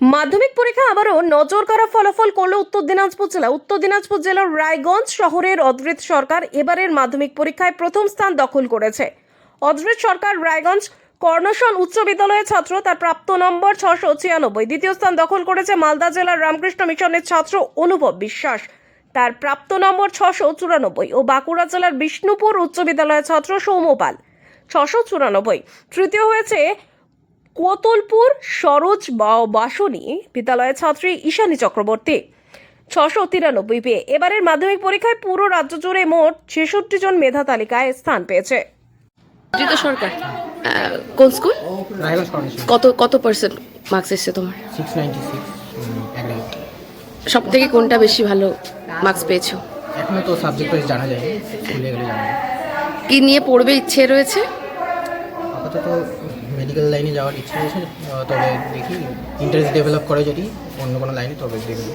মাধ্যমিক পরীক্ষা আবারও নজর কাড়া ফলাফল করল উত্তর দিনাজপুর জেলা। উত্তর দিনাজপুর জেলার রায়গঞ্জ শহরের অদ্রিত সরকার এবারের মাধ্যমিক পরীক্ষায় প্রথম স্থান দখল করেছে। অদ্রিত সরকার রায়গঞ্জ কর্ণসন উচ্চ বিদ্যালয়ের ছাত্র, তার প্রাপ্ত নম্বর ছশো ছিয়ানব্বই। দ্বিতীয় স্থান দখল করেছে মালদা জেলার রামকৃষ্ণ মিশনের ছাত্র অনুভব বিশ্বাস। তার প্রাপ্ত নম্বর ছশো চুরানব্বই ও বাঁকুড়া জেলার বিষ্ণুপুর উচ্চ বিদ্যালয়ের ছাত্র সৌম্যপাল ছশো চুরানব্বই। তৃতীয় হয়েছে কোতলপুর সরোজ বা- বাসনী বিদ্যালয়ের ছাত্রী ঈশানী চক্রবর্তী। ছশো তিরানব্বই পেয়ে এবারের মাধ্যমিক পরীক্ষায় পুরো রাজ্য জুড়ে মোট ছেষট্টি জন মেধা তালিকায় স্থান পেয়েছে। সরকার কোন স্কুল? কত কত পার্সেন্ট মার্কস এসছে তোমার? সিক্স সব থেকে কোনটা বেশি ভালো মার্কস পেয়েছ? এখনও তো সাবজেক্ট জানা যায় কি নিয়ে পড়বে ইচ্ছে রয়েছে? আপাতত মেডিকেল লাইনে যাওয়ার ইচ্ছা আছে তবে দেখি ইন্টারেস্ট ডেভেলপ করে যদি অন্য কোনো লাইনে তবে দেখব